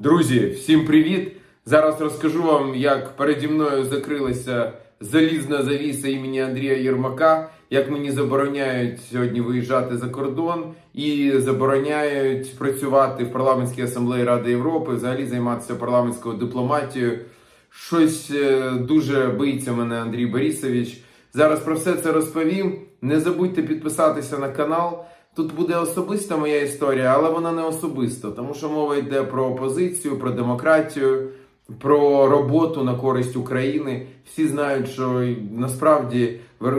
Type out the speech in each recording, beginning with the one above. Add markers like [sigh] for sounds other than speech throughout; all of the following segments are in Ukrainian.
Друзі, всім привіт! Зараз розкажу вам, як переді мною закрилася залізна завіса імені Андрія Єрмака, як мені забороняють сьогодні виїжджати за кордон і забороняють працювати в парламентській асамблеї Ради Європи, взагалі займатися парламентською дипломатією. Щось е, дуже боїться мене Андрій Борисович. Зараз про все це розповім. Не забудьте підписатися на канал. Тут буде особиста моя історія, але вона не особиста, тому що мова йде про опозицію, про демократію, про роботу на користь України. Всі знають, що насправді в,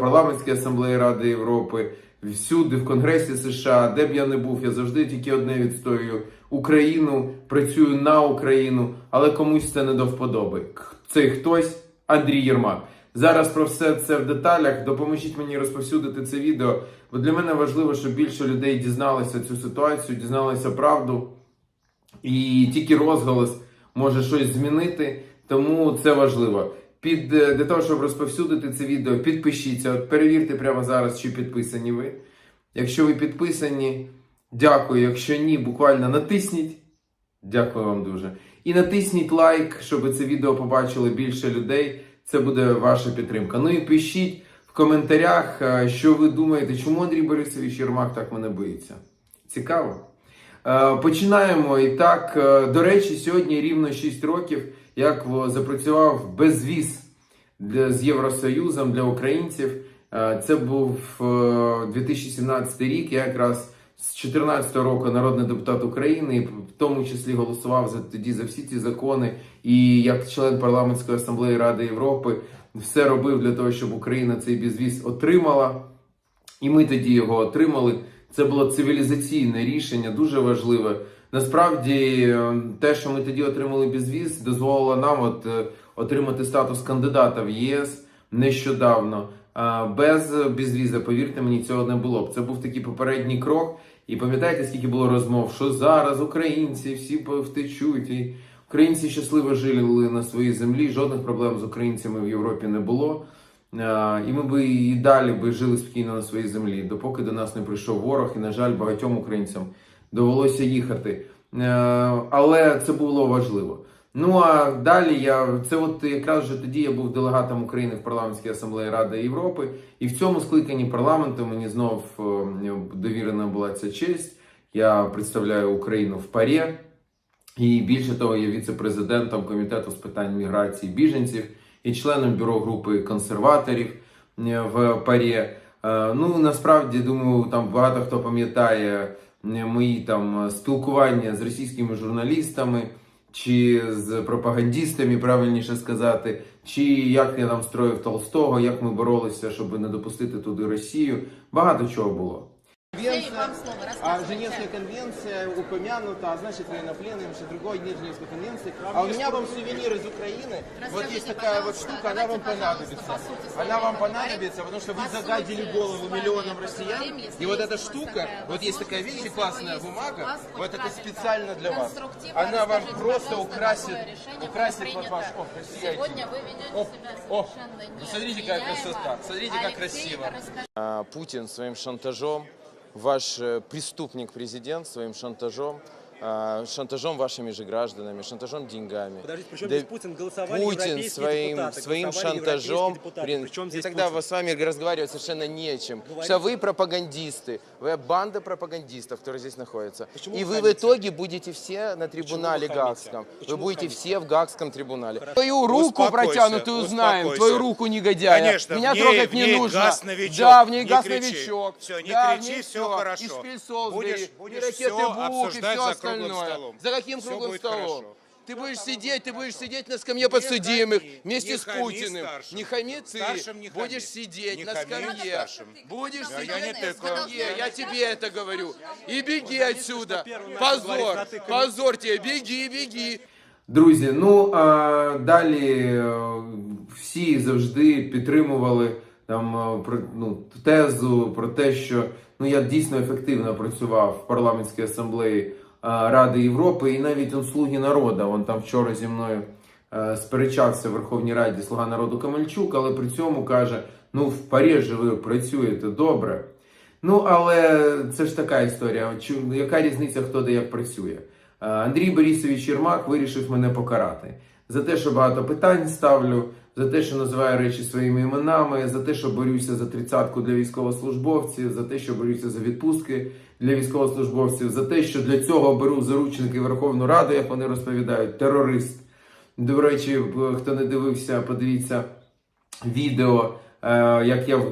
парламентській асамблеї Ради Європи, всюди, в Конгресі США, де б я не був, я завжди тільки одне відстоюю Україну, працюю на Україну, але комусь це не до вподоби. Цей хтось Андрій Єрмак. Зараз про все це в деталях. Допоможіть мені розповсюдити це відео, бо для мене важливо, щоб більше людей дізналися цю ситуацію, дізналися правду. І тільки розголос може щось змінити, тому це важливо. Під е, для того, щоб розповсюдити це відео, підпишіться. От перевірте прямо зараз, чи підписані ви. Якщо ви підписані, дякую. Якщо ні, буквально натисніть. Дякую вам дуже. І натисніть лайк, щоб це відео побачили більше людей. Це буде ваша підтримка. Ну і пишіть в коментарях, е, що ви думаєте, чому Андрій Борисович Єрмак так мене боїться. Цікаво. Е, Починаємо. І так, е, до речі, сьогодні рівно 6 років, як запрацював безвіз з Євросоюзом для українців. Це був е, 2017 рік. Я якраз з 2014 року народний депутат України, і тому числі голосував за тоді за всі ці закони. І як член парламентської асамблеї Ради Європи все робив для того, щоб Україна цей безвіз отримала. І ми тоді його отримали. Це було цивілізаційне рішення, дуже важливе. Насправді, е, те, що ми тоді отримали безвіз, дозволило нам от, е, отримати статус кандидата в ЄС нещодавно. Без безвіза, повірте мені, цього не було б. Це був такий попередній крок. І пам'ятаєте, скільки було розмов, що зараз українці всі повтечуть, і українці щасливо жили на своїй землі. Жодних проблем з українцями в Європі не було. І ми би і далі би жили спокійно на своїй землі, допоки до нас не прийшов ворог, і, на жаль, багатьом українцям довелося їхати. Але це було важливо. Ну а далі я це от якраз вже тоді я був делегатом України в парламентській асамблеї Ради Європи, і в цьому скликанні парламенту мені знов е, довірена була ця честь. Я представляю Україну в ПАРЄ. І більше того, я віце-президентом комітету з питань міграції біженців і членом бюро групи консерваторів е, в ПАРЄ. Е, Ну насправді думаю, там багато хто пам'ятає мої там спілкування з російськими журналістами чи з пропагандістами, правильніше сказати, чи як я там строїв Толстого, як ми боролися, щоб не допустити туди Росію. Багато чого було. конвенция, а Женевская конвенция упомянута, а значит военнопленным, еще другой, нет Женевской конвенции. А у меня вам сувенир из Украины, вот есть такая вот штука, она вам понадобится. Она вам понадобится, потому что вы загадили голову миллионам россиян, и вот эта штука, вот есть такая видите, классная бумага, вот это специально для вас. Она вам просто украсит, украсит вот ваш, о, Россия. Сегодня вы ведете себя совершенно ну, Смотрите, какая красота, смотрите, как красиво. Путин своим шантажом ваш э, преступник-президент своим шантажом, шантажом вашими же гражданами, шантажом деньгами. Подождите, причем Да здесь Путин голосовали Путин своим, депутаты, своим шантажом, депутаты. Причем и здесь тогда Путин? с вами разговаривать совершенно не о чем. Говорите. Что вы пропагандисты, вы банда пропагандистов, которые здесь находятся. Почему и вы вы в итоге будете все на трибунале вы хамите? Гаагском. Вы Почему будете хамите? все в Гаагском трибунале. Хорошо. Твою руку Успокойся, протянутую знаем, успокойся. твою руку негодяя. Конечно, Меня в ней- трогать в не ней нужно. газ-новичок. Да, в ней Не газ-новичок. кричи. Всё, не да, кричи, всё. хорошо. И Будешь- и ракеты Бук, и все остальное. столом. За каким Всё круглым будет столом? хорошо. Ты будешь сидеть, ты будешь сидеть на скамье подсудимых хами, вместе не с хами Путиным. старшим. Не хами ты, Старшим не хами. будешь сидеть Не на хами скамье. старшим. Будешь Я- я сидеть не на тыкаю. скамье, я тебе это говорю. И беги отсюда. первым начал Позор, говорить, натыками. позор тебе, беги, беги. Друзі, ну а далі е, всі завжди підтримували там е, про ну, тезу про те, що ну я дійсно ефективно працював в парламентській асамблеї е, Ради Європи, і навіть он слуги народу. Он там вчора зі мною е, сперечався в Верховній Раді Слуга народу Камельчук, але при цьому каже: ну в Парижі ви працюєте добре. Ну, але це ж така історія. Яка різниця, хто де як працює? Е, Андрій Борисович Єрмак вирішив мене покарати за те, що багато питань ставлю, за те, що називаю речі своїми іменами, за те, що борюся за тридцятку для військовослужбовців, за те, що борюся за відпустки для військовослужбовців, за те, що для цього беру заручники Верховну Раду, як вони розповідають, терорист. До речі, хто не дивився, подивіться відео, е, як я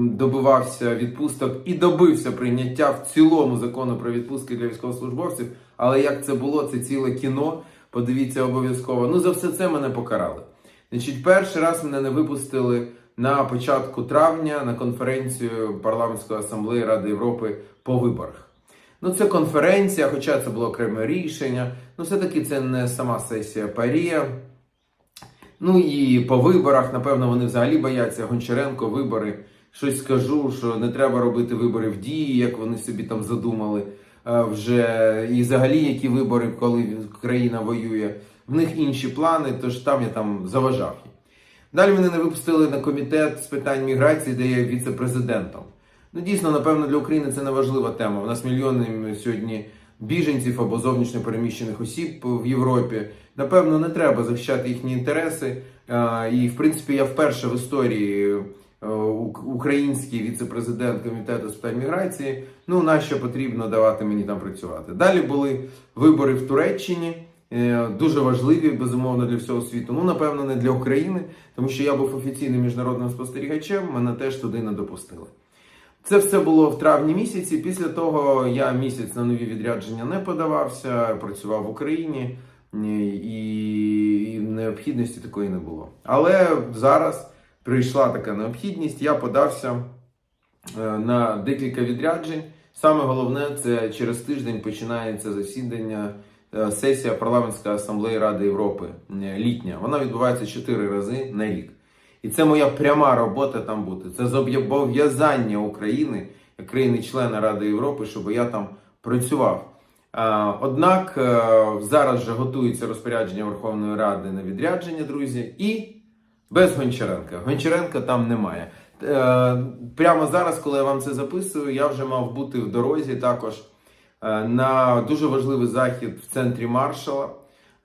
добивався відпусток і добився прийняття в цілому закону про відпустки для військовослужбовців. Але як це було, це ціле кіно. Подивіться обов'язково. Ну за все це мене покарали. Значить, перший раз мене не випустили на початку травня на конференцію парламентської асамблеї Ради Європи по виборах. Ну, це конференція, хоча це було окреме рішення. Ну, все-таки це не сама сесія Парія. Ну і по виборах, напевно, вони взагалі бояться Гончаренко, вибори. Щось скажу, що не треба робити вибори в дії, як вони собі там задумали е, вже. І взагалі, які вибори, коли країна воює, в них інші плани, тож там я там заважав їм. Далі мене не випустили на комітет з питань міграції, де я віце-президентом. Ну, дійсно, напевно, для України це не важлива тема. У нас мільйони сьогодні біженців або зовнішньо переміщених осіб в Європі. Напевно, не треба захищати їхні інтереси. І, в принципі, я вперше в історії е, український віце-президент комітету з питань міграції. Ну, нащо потрібно давати мені там працювати? Далі були вибори в Туреччині. Е, Дуже важливі, безумовно, для всього світу. Ну, напевно, не для України, тому що я був офіційним міжнародним спостерігачем, мене теж туди не допустили. Це все було в травні місяці. Після того я місяць на нові відрядження не подавався, працював в Україні і, і необхідності такої не було. Але зараз прийшла така необхідність. Я подався е, на декілька відряджень. Саме головне, це через тиждень починається засідання. Е, Сесія парламентської асамблеї Ради Європи е, літня. Вона відбувається чотири рази на рік. І це моя пряма робота там бути. Це зобов'язання України, країни-члена Ради Європи, щоб я там працював. Однак е, зараз вже готується розпорядження Верховної Ради на відрядження, друзі, і без Гончаренка. Гончаренка там немає. Е, Прямо зараз, коли я вам це записую, я вже мав бути в дорозі також е, на дуже важливий захід в центрі Маршала.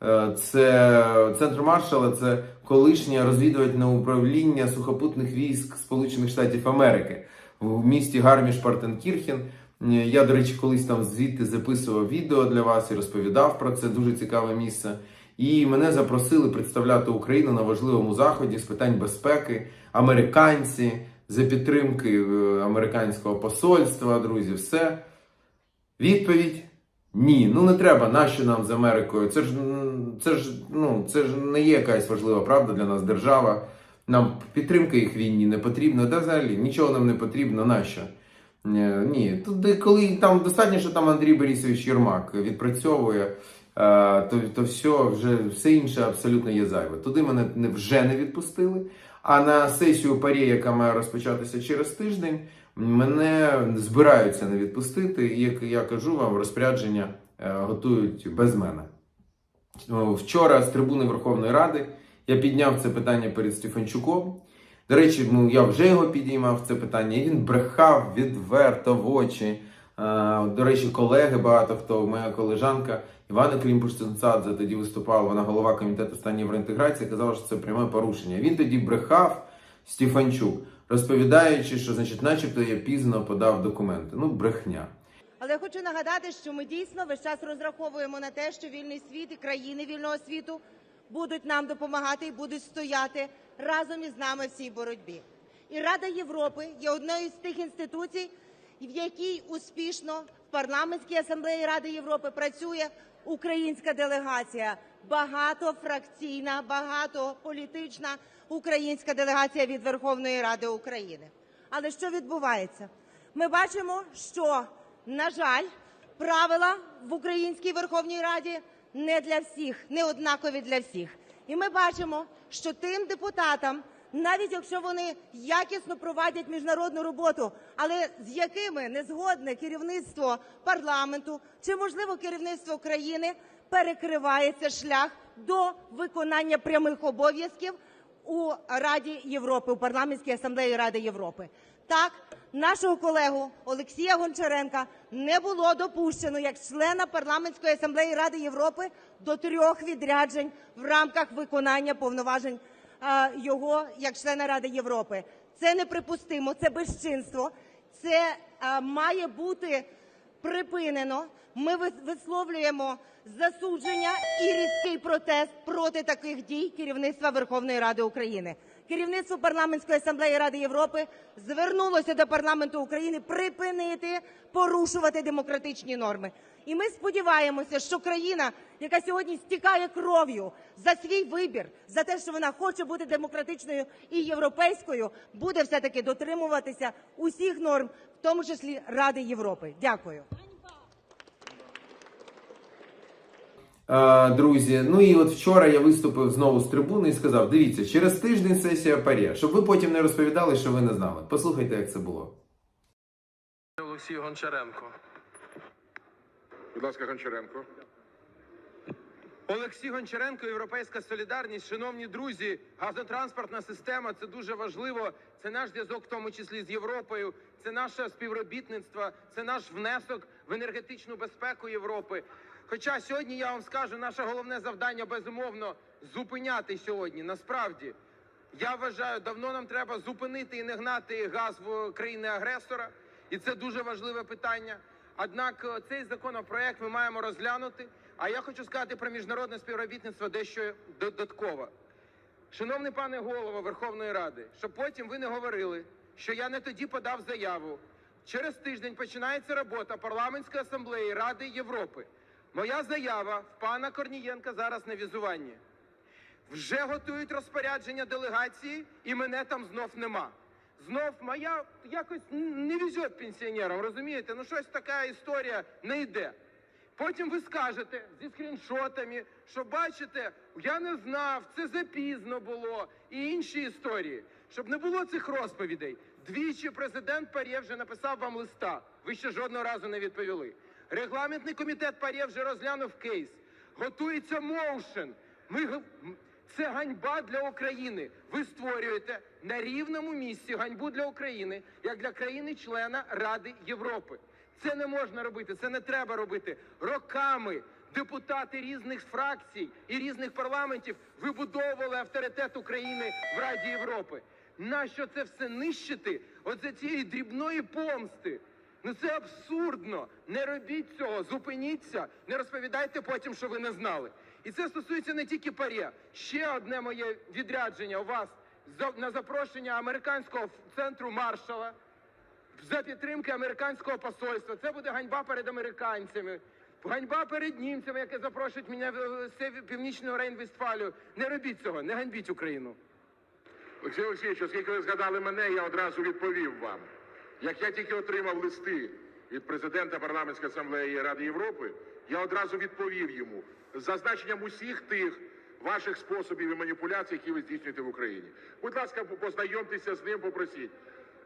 Е, Це центр Маршала, це колишнє розвідувальне управління сухопутних військ Сполучених Штатів Америки в місті Гарміш Партенкірхен. Е, Я, до речі, колись там звідти записував відео для вас і розповідав про це дуже цікаве місце. І мене запросили представляти Україну на важливому заході з питань безпеки, американці за підтримки е, американського посольства, друзі, все. Відповідь ні, ну не треба. Нащо нам з Америкою? Це ж це ж ну це ж не є якась важлива правда для нас держава. Нам підтримка їх війні не потрібна. Да взагалі нічого нам не потрібно. Нащо? Е, Ні, туди, коли там достатньо, що там Андрій Борисович Єрмак відпрацьовує, е, то, то все, вже все інше абсолютно є зайве. Туди мене вже не відпустили. А на сесію парі, яка має розпочатися через тиждень, мене збираються не відпустити. І як я кажу вам, розпорядження е, готують без мене. Вчора з трибуни Верховної Ради я підняв це питання перед Стефанчуком. До речі, ну я вже його підіймав це питання. І він брехав відверто в очі. Е, До речі, колеги, багато хто, моя колежанка Івана Клімпуш-Цинцадзе тоді виступала, вона голова комітету стані євроінтеграції, казала, що це пряме порушення. Він тоді брехав Стефанчук, розповідаючи, що, значить, начебто я пізно подав документи. Ну, брехня. Але я хочу нагадати, що ми дійсно весь час розраховуємо на те, що вільний світ і країни вільного світу будуть нам допомагати і будуть стояти разом із нами в цій боротьбі. І Рада Європи є одною з тих інституцій, в якій успішно в парламентській асамблеї Ради Європи працює українська делегація, багатофракційна, багатополітична українська делегація від Верховної Ради України. Але що відбувається? Ми бачимо, що на жаль, правила в Українській Верховній Раді не для всіх, не однакові для всіх. І ми бачимо, що тим депутатам, навіть якщо вони якісно проводять міжнародну роботу, але з якими не згодне керівництво парламенту чи можливо керівництво країни, перекривається шлях до виконання прямих обов'язків у Раді Європи, у парламентській асамблеї Ради Європи. Так, нашого колегу Олексія Гончаренка не було допущено як члена парламентської асамблеї Ради Європи до трьох відряджень в рамках виконання повноважень е, його як члена Ради Європи. Це неприпустимо, це безчинство, це е, має бути припинено. Ми висловлюємо засудження і різкий протест проти таких дій керівництва Верховної Ради України. Керівництво парламентської асамблеї Ради Європи звернулося до парламенту України припинити порушувати демократичні норми. І ми сподіваємося, що країна, яка сьогодні стікає кров'ю за свій вибір, за те, що вона хоче бути демократичною і європейською, буде все таки дотримуватися усіх норм, в тому числі Ради Європи. Дякую. Е, Друзі, ну і от вчора я виступив знову з трибуни і сказав: дивіться, через тиждень сесія парі, щоб ви потім не розповідали, що ви не знали. Послухайте, як це було. Олексій Гончаренко. Будь ласка, Гончаренко. Олексій Гончаренко, Європейська Солідарність. Шановні друзі, газотранспортна система це дуже важливо. Це наш зв'язок, в тому числі з Європою. Це наше співробітництво, це наш внесок в енергетичну безпеку Європи. Хоча сьогодні я вам скажу, наше головне завдання безумовно зупиняти сьогодні. Насправді, я вважаю, давно нам треба зупинити і не гнати газ в країни-агресора, і це дуже важливе питання. Однак е, цей законопроект ми маємо розглянути. А я хочу сказати про міжнародне співробітництво дещо додатково. Шановний пане голово Верховної Ради, щоб потім ви не говорили, що я не тоді подав заяву. Через тиждень починається робота парламентської асамблеї Ради Європи. Моя заява в пана Корнієнка зараз на візуванні. Вже готують розпорядження делегації, і мене там знов нема. Знов моя якось не везет пенсіонерам, розумієте? Ну щось така історія не йде. Потім ви скажете зі скріншотами, що бачите, я не знав, це запізно було і інші історії. Щоб не було цих розповідей. Двічі президент Парє вже написав вам листа. Ви ще жодного разу не відповіли. Регламентний комітет Парє вже розглянув кейс. Готується моушен. Ми це ганьба для України. Ви створюєте на рівному місці ганьбу для України, як для країни-члена Ради Європи. Це не можна робити, це не треба робити. Роками депутати різних фракцій і різних парламентів вибудовували авторитет України в Раді Європи. Нащо це все нищити? За цієї дрібної помсти. Ну це абсурдно. Не робіть цього, зупиніться, не розповідайте потім, що ви не знали. І це стосується не тільки парє. Ще одне моє відрядження у вас на запрошення американського центру маршала за підтримки американського посольства. Це буде ганьба перед американцями. Ганьба перед німцями, які запрошують мене в північну Рейн-Вестфалію. Не робіть цього, не ганьбіть Україну. Олексій Олексійович, оскільки ви згадали мене, я одразу відповів вам. Як я тільки отримав листи від президента парламентської асамблеї Ради Європи, я одразу відповів йому з зазначенням усіх тих ваших способів і маніпуляцій, які ви здійснюєте в Україні. Будь ласка, познайомтеся з ним, попросіть.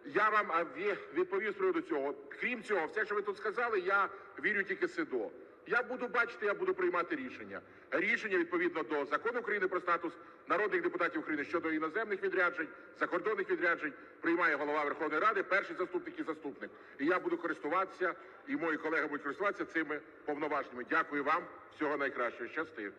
Я вам відповів з приводу цього. Крім цього, все, що ви тут сказали, я вірю тільки СИДО. Я буду бачити, я буду приймати рішення. Рішення відповідно до закону України про статус народних депутатів України щодо іноземних відряджень, закордонних відряджень приймає голова Верховної Ради, перший заступник і заступник. І я буду користуватися, і мої колеги будуть користуватися цими повноваженнями. Дякую вам. Всього найкращого. Щасти.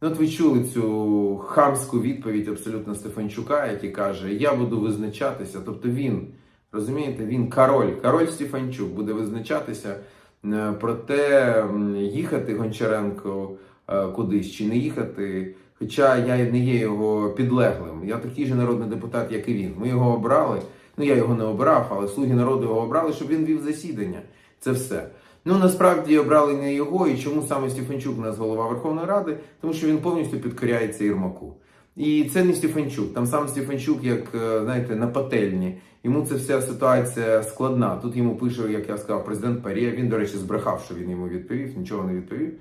От ви чули цю хамську відповідь абсолютно Стефанчука, який каже: Я буду визначатися. Тобто він, розумієте, він король, король Стефанчук буде визначатися е, про те, їхати Гончаренко е, кудись чи не їхати. Хоча я не є його підлеглим. Я такий же народний депутат, як і він. Ми його обрали. Ну я його не обрав, але слуги народу його обрали, щоб він вів засідання. Це все. Ну насправді обрали не його, і чому саме Стефанчук у нас голова Верховної Ради? Тому що він повністю підкоряється Єрмаку. І це не Стефанчук. Там сам Стефанчук, як е, знаєте, на пательні. Йому ця вся ситуація складна. Тут йому пише, як я сказав, президент Парія. Він, до речі, збрехав, що він йому відповів, нічого не відповів.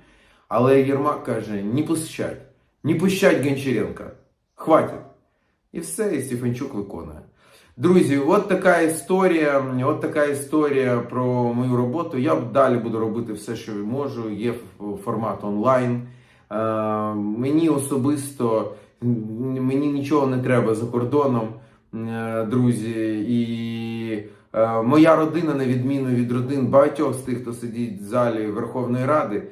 Але Єрмак каже: не пущать, не пущать Гончаренка. Хватить. І все, і Стефанчук виконує. Друзі, от така історія. От така історія про мою роботу. Я далі буду робити все, що можу. Є формат онлайн. Е, мені особисто мені нічого не треба за кордоном. е, друзі. І е, моя родина, на відміну від родин багатьох з тих, хто сидить в залі Верховної Ради,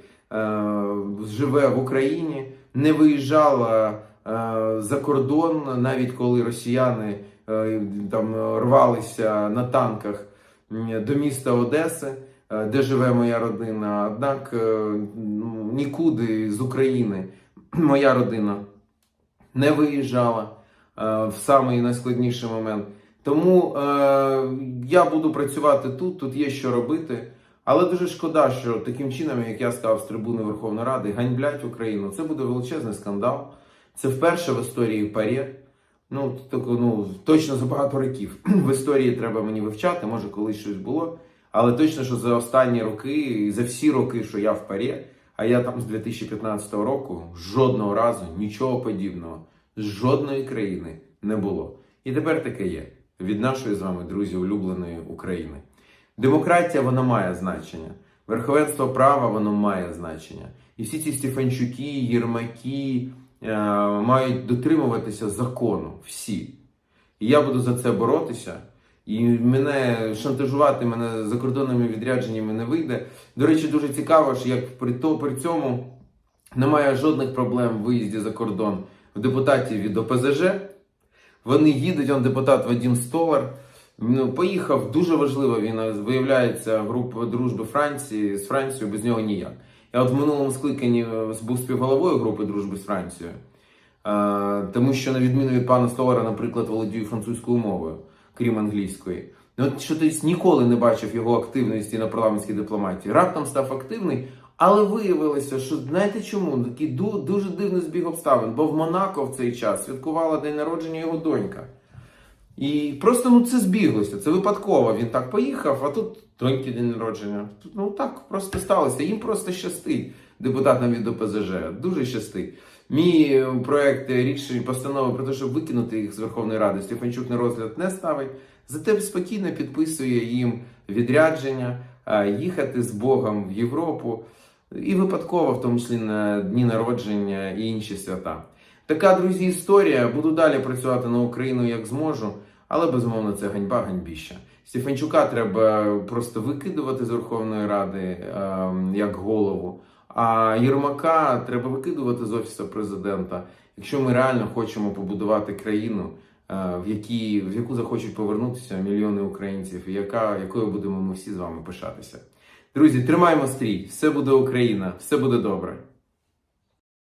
живе в Україні, не виїжджала за кордон, навіть коли росіяни там рвалися на танках до міста Одеси, е, де живе моя родина. Однак е, ну, нікуди з України [clears throat] моя родина не виїжджала е, в самий найскладніший момент. Тому е, я буду працювати тут, тут є що робити. Але дуже шкода, що таким чином, як я сказав з трибуни Верховної Ради, ганьблять Україну. Це буде величезний скандал. Це вперше в історії ПАРЄ. Ну, тако, ну, точно за багато років. [clears throat] В історії треба мені вивчати, може колись щось було. Але точно, що за останні роки, за всі роки, що я в ПАРЄ, а я там з 2015 року, жодного разу нічого подібного з жодної країни не було. І тепер таке є від нашої з вами, друзі, улюбленої України. Демократія вона має значення. Верховенство права воно має значення. І всі ці Стефанчуки, Єрмаки е, мають дотримуватися закону. Всі. І я буду за це боротися. І мене шантажувати мене закордонними відрядженнями не вийде. До речі, дуже цікаво, що як при, то, при цьому немає жодних проблем в виїзді за кордон в депутатів від ОПЗЖ. Вони їдуть, он депутат Вадим Столар. Ну, поїхав дуже важливо. Він е, виявляється група дружби Франції з Францією без нього ніяк. Я от в минулому скликанні е, був співголовою групи дружби з Францією, Е, тому що, на відміну від пана Столара, наприклад, володію французькою мовою, крім англійської. Ну, от що тобто, ніколи не бачив його активності на парламентській дипломатії. Раптом став активний, але виявилося, що знаєте чому? Такий ду- дуже дивний збіг обставин, бо в Монако в цей час святкувала день народження його донька. І просто ну це збіглося, це випадково. Він так поїхав, а тут доньки день народження. Ну так просто сталося. Їм просто щастить депутатам від ОПЗЖ. Дуже щастить. Мій е, проект рішень постанови про те, щоб викинути їх з Верховної Ради, Стефанчук на розгляд не ставить. Зате спокійно підписує їм відрядження, їхати з Богом в Європу. І випадково, в тому числі на дні народження і інші свята. Така, друзі, історія. Буду далі працювати на Україну як зможу, але безумовно це ганьба, ганьбіща. Стефанчука треба просто викидувати з Верховної Ради ем, як голову. А Єрмака треба викидувати з офісу президента, якщо ми реально хочемо побудувати країну, е, в, якій, в яку захочуть повернутися мільйони українців, яка, якою будемо ми всі з вами пишатися. Друзі, тримаємо стрій, все буде Україна, все буде добре.